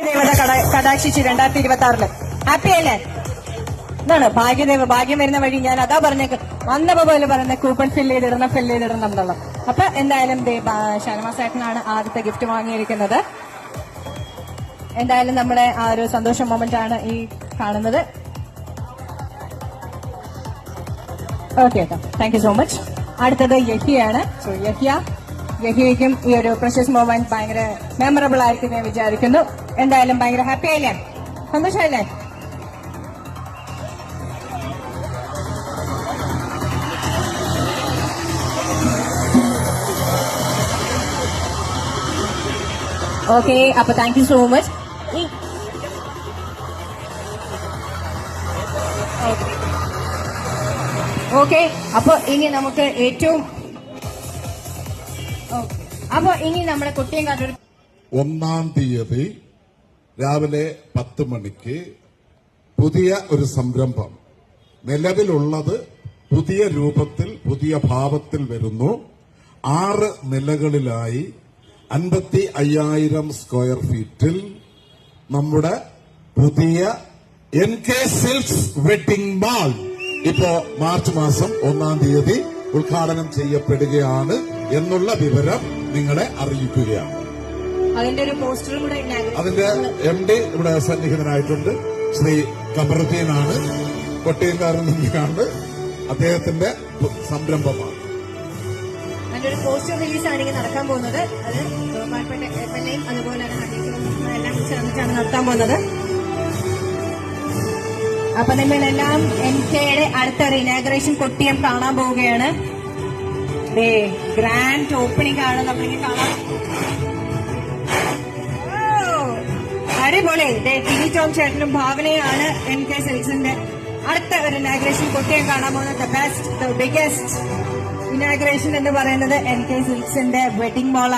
കടാക്ഷിച്ച് രണ്ടായിരത്തി ഇരുപത്തി ആറിൽ ഹാപ്പി അല്ലേ? എന്താണ് ഭാഗ്യദേവ ഭാഗ്യം വരുന്ന വഴി ഞാൻ അതാ പറഞ്ഞേക്ക്. വന്നപ്പോ പോലെ പറയുന്ന കൂപ്പൺ ഫില്ല് ചെയ്തിടണം ഫില്ല് ചെയ്തിടണം എന്നുള്ളത്. അപ്പൊ എന്തായാലും ദേ ബാ- ഷാനവാസ് ഏട്ടനാണ് ആദ്യത്തെ ഗിഫ്റ്റ് വാങ്ങിയിരിക്കുന്നത്. എന്തായാലും നമ്മുടെ ആ ഒരു സന്തോഷ മൊമെന്റ് ആണ് ഈ കാണുന്നത്. Okay thank you so much അടുത്തത് യഹിയാണ്. സോ യഹിയ യഹിയയ്ക്കും ഈ ഒരു പ്രഷസ് മൊമെന്റ് ഭയങ്കര മെമ്മറബിൾ ആയിരിക്കും ഞാൻ വിചാരിക്കുന്നു. എന്തായാലും ഭയങ്കര ഹാപ്പി ആയില്ലേ? സന്തോഷമായില്ലേ? ഓക്കെ അപ്പൊ thank you so much okay അപ്പൊ ഇനി നമുക്ക് ഏറ്റവും അപ്പൊ ഇനി നമ്മുടെ കുട്ടിയും ഒന്നാം തീയതി രാവിലെ പത്ത് മണിക്ക് പുതിയ ഒരു സംരംഭം. നിലവിലുള്ളത് പുതിയ രൂപത്തിൽ പുതിയ ഭാവത്തിൽ വരുന്നു. ആറ് നിലകളിലായി അൻപത്തി അയ്യായിരം സ്ക്വയർ ഫീറ്റിൽ നമ്മുടെ പുതിയ N K silks wedding mall. ഇപ്പോ മാർച്ച് മാസം ഒന്നാം തീയതി ഉദ്ഘാടനം ചെയ്യപ്പെടുകയാണ്. എന്നുള്ള വിവരം നിങ്ങളെ അറിയിക്കുകയാണ്. അതിന്റെ ഒരു പോസ്റ്ററും കൂടെ അതിന്റെ എം ഡി ഇവിടെ സന്നിഹിതനായിട്ടുണ്ട്. ശ്രീ കബറുദ്ദീനാണ്. കൊട്ടിയംകാരൻ തന്നെയാണ് അദ്ദേഹത്തിന്റെ സംരംഭമാണ്. അതിന്റെ ഒരു പോസ്റ്റർ റിലീസ് ഇങ്ങനെ നടക്കാൻ പോകുന്നത്. അത് ബഹുമാനപ്പെട്ട എം എൽ എയും അതുപോലെ തന്നെ എല്ലാം ചേർന്നിട്ടാണ് നടത്താൻ പോകുന്നത്. അപ്പൊ നിങ്ങളെല്ലാം എൻ കെയുടെ അടുത്തൊരു ഇനാഗ്രേഷൻ കൊട്ടിയം കാണാൻ പോവുകയാണ്. ഗ്രാൻഡ് ഓപ്പണിംഗ് ആണ്. നമ്മളിങ്ങനെ കാണാം. അടിപൊളി. ടിനി ടോം ചേട്ടനും ഭാവനയാണ് എൻ കെ സെൽസിന്റെ അടുത്ത ഒരു ഇനാഗ്രേഷൻ കുട്ടിയെ കാണാൻ പോകുന്നത് the best the biggest inauguration എന്ന് പറയുന്നത് എൻ കെ സിൽസിന്റെ വെഡിംഗ് മോൾ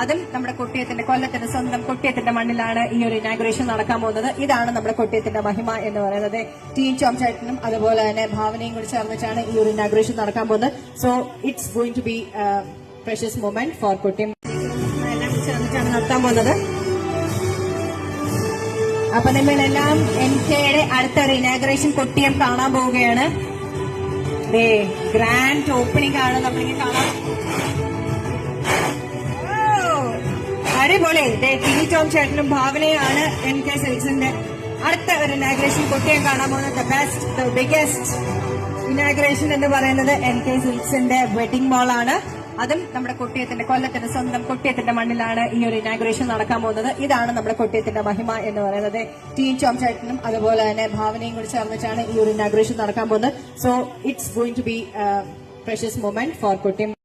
അതും നമ്മുടെ കൊട്ടിയത്തിന്റെ കൊല്ലത്തിന്റെ സ്വന്തം കൊട്ടിയത്തിന്റെ മണ്ണിലാണ് ഈ ഒരു ഇനാഗ്രേഷൻ നടക്കാൻ പോകുന്നത്. ഇതാണ് നമ്മുടെ കൊട്ടിയത്തിന്റെ മഹിമ എന്ന് പറയുന്നത്. ടീം ചോം ചേട്ടനും അതുപോലെ തന്നെ ഭാവനയും കൂടി ചേർന്നിട്ടാണ് ഈ ഒരു ഇനാഗ്രേഷൻ നടക്കാൻ പോകുന്നത്. So it's going to be precious moment for Kottiyam. ചേർന്നിട്ടാണ് നടത്താൻ പോകുന്നത്. അപ്പൊ നിങ്ങളെല്ലാം എൻ കെയുടെ അടുത്തൊരു ഇനാഗ്രേഷൻ കൊട്ടിയം കാണാൻ പോവുകയാണ്. ഗ്രാൻഡ് ഓപ്പണിംഗ് ആണ്. നമ്മളിങ്ങനെ കാണാൻ അടിപൊളി ടിനി ടോം ചേട്ടനും ഭാവനയാണ് എൻ കെ സിൽക്സിന്റെ അടുത്ത ഒരു ഇനാഗ്രേഷൻ കുട്ടിയും കാണാൻ പോകുന്നത്. The best the biggest inauguration എന്ന് പറയുന്നത് എൻ കെ സിൽക്സിന്റെ വെഡിംഗ് മോൾ ആണ്. അതും നമ്മുടെ കൊട്ടിയത്തിന്റെ കൊല്ലത്തിന്റെ സ്വന്തം കൊട്ടിയത്തിന്റെ മണ്ണിലാണ് ഈ ഒരു ഇനാഗ്രേഷൻ നടക്കാൻ പോകുന്നത്. ഇതാണ് നമ്മുടെ കൊട്ടിയത്തിന്റെ മഹിമ എന്ന് പറയുന്നത്. ടീം ചോം ചേട്ടനും അതുപോലെ തന്നെ ഭാവനയും കൂടി ചേർന്നിട്ടാണ് ഈ ഒരു ഇനാഗ്രേഷൻ നടക്കാൻ പോകുന്നത്. So it's going to be precious moment for Kottiyam